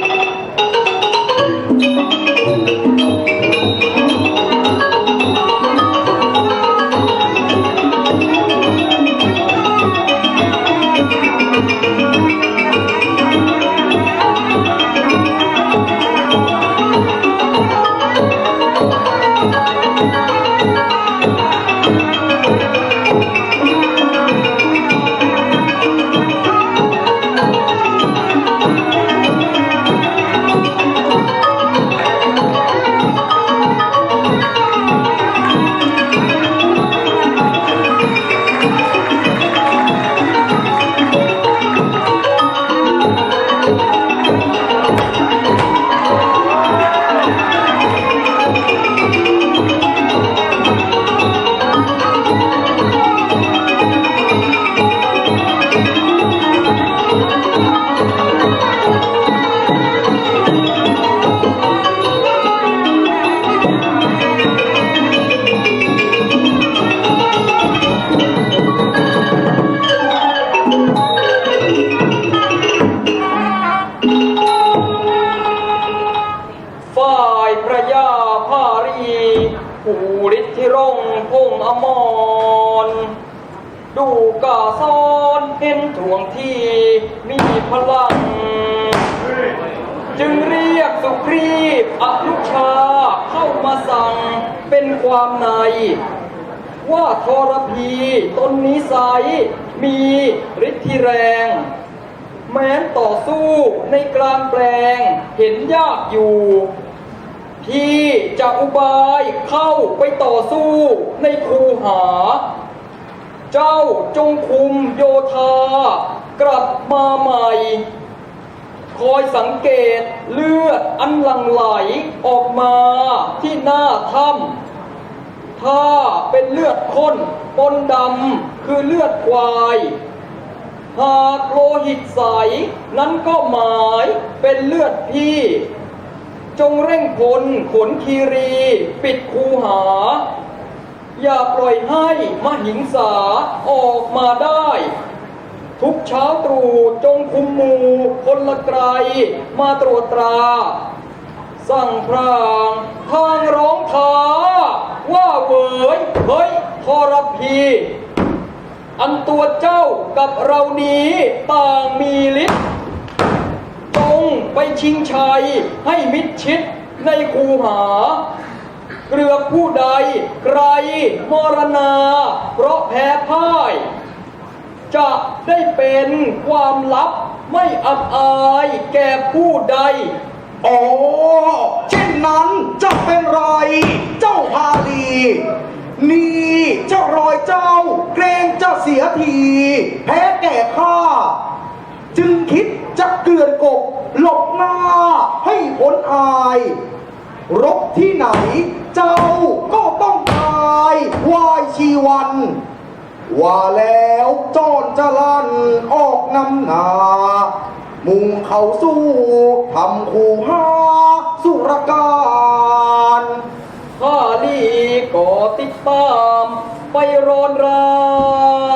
Thank you. ดูกาซ้อนเห็นถ่วงที่ มีพลัง จึงเรียกสุครีปอนุชาเข้ามาสั่งเป็นความใน ว่าทรพีตนนิสัย มีฤทธิแรง แม้นต่อสู้ในกลางแปลงเห็นยากอยู่ที่จะอุบายเข้าไปต่อสู้ในคูหา เจ้าจงคุมโยธากลับมาใหม่ คอยสังเกตเลือดอันหลั่งไหลออกมาที่หน้าถ้ำถ้าเป็นเลือดข้นปนดำคือเลือดควายหากโลหิตใส นั้นก็หมายเป็นเลือดพี่ จงเร่งพลขนคีรี ปิดคูหา อย่าปล่อยให้มหิงสาออกมาได้ ทุกเช้าตรู่จงคุมหมู่คนละไกรมาตรวจตรา สั่งพรางทางร้องท้าว่าเวยเฮ้ยทรพี อันตัวเจ้ากับเรานี้ต่างมีฤทธิ์จงไปชิงชัยให้มิดชิดในคูหา เกลือผู้ใดใครมรณา เพราะแพ้พ่าย จะได้เป็นความลับไม่อับอายแก่ผู้ใด อ๋อ เช่นนั้นจะเป็นไร เจ้าพาลี นี่เจ้ารอยเจ้า เกรงจะเสียที แพ้แก่ข้า จึงคิดจะเกลื่อนกบ หลบหน้าให้พ้นอาย รบที่ไหน เจ้าก็ต้องตายวายชีวัน ว่าแล้วจอนจะลั่นออกนำหนา มุ่งเขาสู้ทำคู่หาสุรการข้าลีก็ติดตามไปรอนราน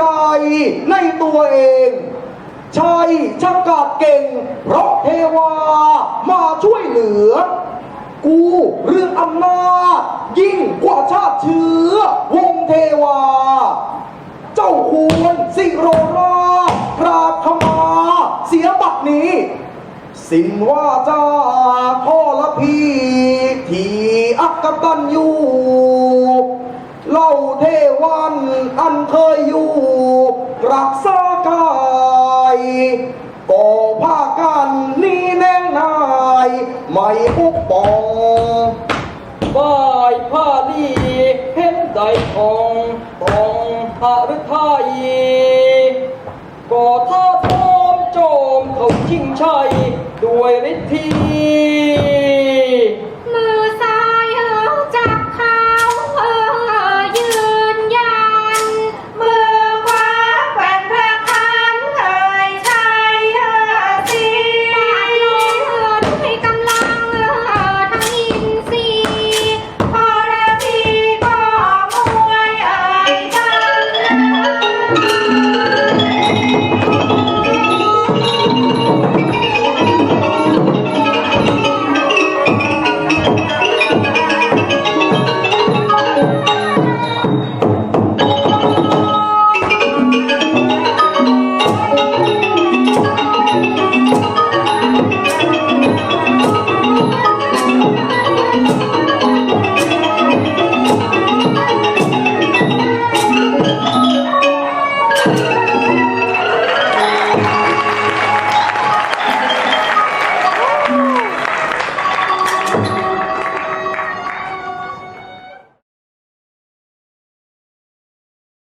กายในตัวเองใช่ชักกาดเก่งเพราะเทวามาช่วยเหลือ กูเรื่องอำนาจยิ่งกว่าชาติเชื้อวงเทวา เจ้าควรสิโรราชกราบขมาเสียบัดนี้ สินว่าจาข้อละพีที่อักตันอยู่ เทวันอันเคยอยู่รักษากายก่อผ้ากันนี่แน่นายไม่ปุกปองบ่ายผ้าลีเห็นใจของตองหาหรือไทยก็ท้าทอมโจมเขาชิงชัยด้วยฤทธิ